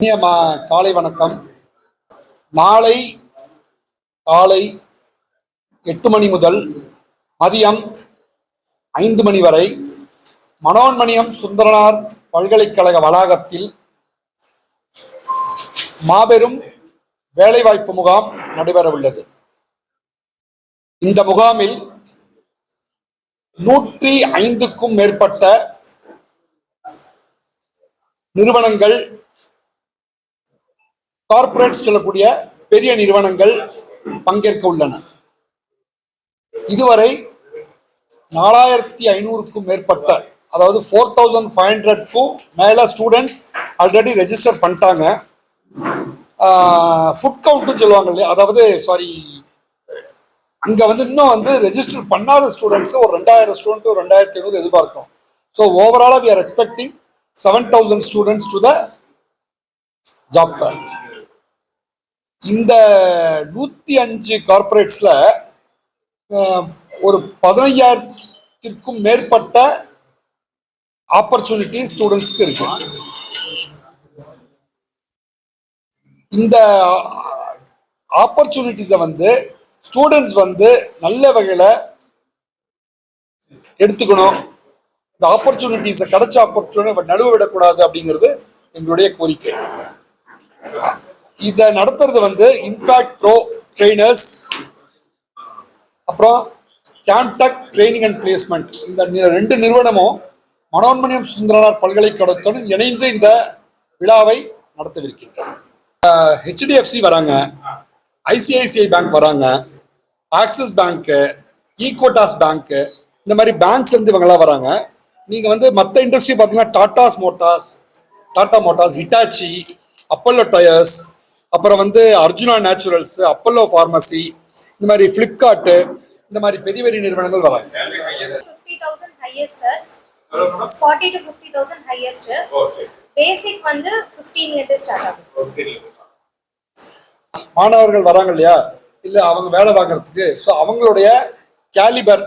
இனிய மா- காலை வணக்கம். நாளை காலை எட்டு மணி முதல் மதியம் ஐந்து மணி வரை மனோன்மணியம் சுந்தரனார் பல்கலைக்கழக வளாகத்தில் மாபெரும் வேலைவாய்ப்பு முகாம் நடைபெறவுள்ளது. இந்த முகாமில் நூற்றி ஐந்துக்கும் மேற்பட்ட நிறுவனங்கள் கார்ப்பரேட் சொல்லக்கூடிய பெரிய நிறுவனங்கள் பங்கேற்க உள்ளன. இதுவரை நாலாயிரத்தி ஐநூறுக்கும் மேற்பட்ட அதாவது ஃபோர் தௌசண்ட் ஃபைவ் ஹண்ட்ரட்க்கும் மேலே ஸ்டூடெண்ட்ஸ் ஆல்ரெடி ரெஜிஸ்டர் பண்ணிட்டாங்க. ஃபுட் கவுண்ட்னு சொல்லுவாங்க இல்லையா? அதாவது சாரி அங்கே வந்து இன்னும் வந்து ரெஜிஸ்டர் பண்ணாத ஸ்டூடெண்ட்ஸு ஒரு ரெண்டாயிரம் ஸ்டூடெண்ட் ஒரு ரெண்டாயிரத்தி ஐநூறு எதிர்பார்க்கும் ஸோ ஓவராலாக we are expecting seven thousand students to the job fair இந்த நூற்றி அஞ்சு கார்ப்பரேட்ஸில் ஒரு பதினஞ்சாயிரத்திற்கும் மேற்பட்ட ஆப்பர்ச்சுனிட்டி ஸ்டூடெண்ட்ஸ்க்கு இருக்கு. இந்த ஆப்பர்ச்சுனிட்டிஸை வந்து ஸ்டூடெண்ட்ஸ் வந்து நல்ல வகையில் எடுத்துக்கணும். இந்த ஆப்பர்ச்சுனிட்டிஸை கிடைச்ச ஆப்பர்ச்சுனிட்டி நழுவ விடக்கூடாது அப்படிங்கிறது எங்களுடைய கோரிக்கை. இதை நடத்துறது வந்து இன்ஃபேக்ட் ப்ரோ ட்ரெயினர்ஸ் அப்புறம் கேம்டெக் ட்ரைனிங் அண்ட் பிளேஸ்மெண்ட் இந்த ரெண்டு நிறுவனமும் மனோன்மணியம் சுந்தரனார் பல்கலைக்கழகத்துடன் இணைந்து இந்த விழாவை நடத்தவிருக்கின்றன. ஹெச்டிஎஃப்சி வராங்க ஐசிஐசிஐ பேங்க் வராங்க ஆக்சிஸ் பேங்க்கு ஈகோட்டாஸ் பேங்க்கு இந்த மாதிரி பேங்க்ஸ் வந்து இவங்கெல்லாம் வராங்க. நீங்கள் வந்து மற்ற இண்டஸ்ட்ரி பார்த்தீங்கன்னா Tatas motors Tata motors Hitachi Apollo tyres அப்புறம் வந்து அர்ஜுனா நேச்சுரல்ஸ் அப்பல்லோ ஃபார்மசி இந்த மாதிரி ஃப்ளிப்கார்ட்டு இந்த மாதிரி பெரிய பெரிய நிறுவனங்கள் வராங்க forty to fifty thousand highest basic வந்து ஃபிஃப்டீன்லேருந்து ஸ்டார்ட் ஆகும் மாணவர்கள் வராங்க இல்லையா? இல்ல அவங்க வேலை வாங்குறதுக்கு ஸோ அவங்களுடைய கேலிபர்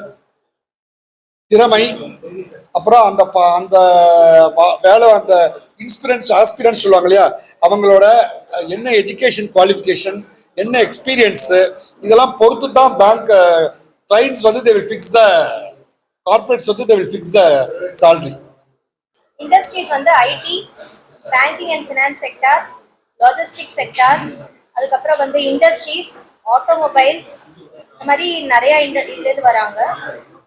திறமை அப்புறம் அந்த அந்த வேலை அந்த இன்ஸ்பிரன்ஸ் ஆஸ்பிரன்ஸ் சொல்லுவாங்க இல்லையா? அவங்களோட என்ன எஜுகேஷன் குவாலிஃபிகேஷன் என்ன எக்ஸ்பீரியன்ஸு இதெல்லாம் பொறுத்து தான் பேங்க் கிளைண்ட்ஸ் வந்து they will fix the corporates வந்து they will fix the salary industries வந்து IT banking and finance sector logistic sector அதுக்கப்புறம் வந்து இண்டஸ்ட்ரீஸ் ஆட்டோமொபைல்ஸ் இந்த மாதிரி நிறைய இந்த இதுலேருந்து வராங்க.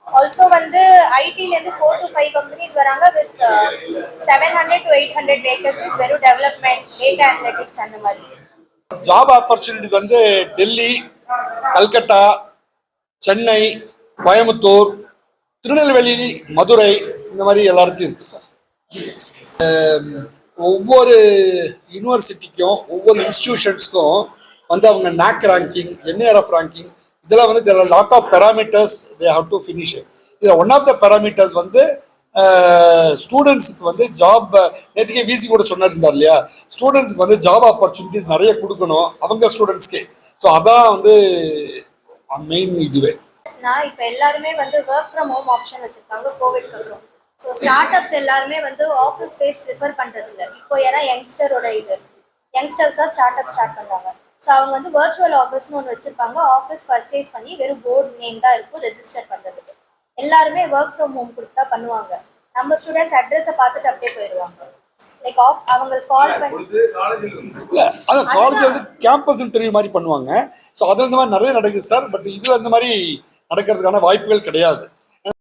ஆல்சோ வந்து ஐடிலேருந்து ஃபோர் டு ஃபைவ் கம்பெனிஸ் வராங்க with seven hundred to eight hundred vacancies வெறும் டெவலப்மெண்ட் டேட்டா அனலிட்டிக்ஸ் அந்த மாதிரி. ஜாப் ஆப்பர்ச்சுனிட்டி வந்து டெல்லி கல்கட்டா சென்னை கோயம்புத்தூர் திருநெல்வேலி மதுரை இந்த மாதிரி எல்லா இருக்குது சார் um, ஒவ்வொரு யூனிவர்சிட்டிக்கும் ஒவ்வொரு இன்ஸ்டிடியூஷன்ஸ்க்கும் வந்து அவங்க நாக் ரேங்கிங் என்ஏஆர்எஃப் ரேங்கிங் இதெல்லாம் வந்து there lot of parameters they have to finish இதில் ஒன் ஆஃப் த பேராமீட்டர்ஸ் வந்து ஸ்டூடெண்ட்ஸுக்கு வந்து ஜாப் நேற்றுக்கே விசி கூட சொன்னார் இருந்தார் இல்லையா ஸ்டூடெண்ட்ஸ்க்கு வந்து ஜாப் ஆப்பர்ச்சுனிட்டிஸ் நிறைய கொடுக்கணும் அவங்க ஸ்டூடெண்ட்ஸ்க்கே ஸோ அதான் வந்து மெயின் இதுவே. நான் இப்போ எல்லாருமே வந்து ஒர்க் ஃப்ரம் ஹோம் ஆப்ஷன் வச்சுருக்காங்க கோவிட்க்கு அப்புறம் ஸோ ஸ்டார்ட் அப்ஸ் எல்லாருமே வந்து ஆஃபீஸ் ஸ்பேஸ் ப்ரிஃபர் பண்ணுறது இல்லை இப்போ ஏன்னா யங்ஸ்டரோட இது. யங்ஸ்டர்ஸ் தான் ஸ்டார்ட் அப் ஸ்டார்ட் பண்ணுறாங்க ஸோ அவங்க வந்து வர்ச்சுவல் ஆஃபீஸ்னு ஒன்று வச்சிருப்பாங்க. ஆஃபீஸ் பர்ச்சேஸ் பண்ணி வெறும் போர்டு நேம் தான் இருக்கும் ரெஜிஸ்டர் பண்றதுக்கு. எல்லாருமே ஒர்க் ஃப்ரம் ஹோம் கொடுத்தா பண்ணுவாங்க. நம்ம ஸ்டூடெண்ட்ஸ் அட்ரஸை பார்த்துட்டு அப்படியே போயிடுவாங்க. லைக் ஆஃப் அவங்க கால் பண்ணி இல்ல அதான் காலேஜ் வந்து கேம்பஸ் இன்டர்வியூ மாதிரி பண்ணுவாங்க. ஸோ அது இந்த மாதிரி நிறைய நடக்குது சார் பட் இதுல இந்த மாதிரி நடக்கிறதுக்கான வாய்ப்புகள் கிடையாது.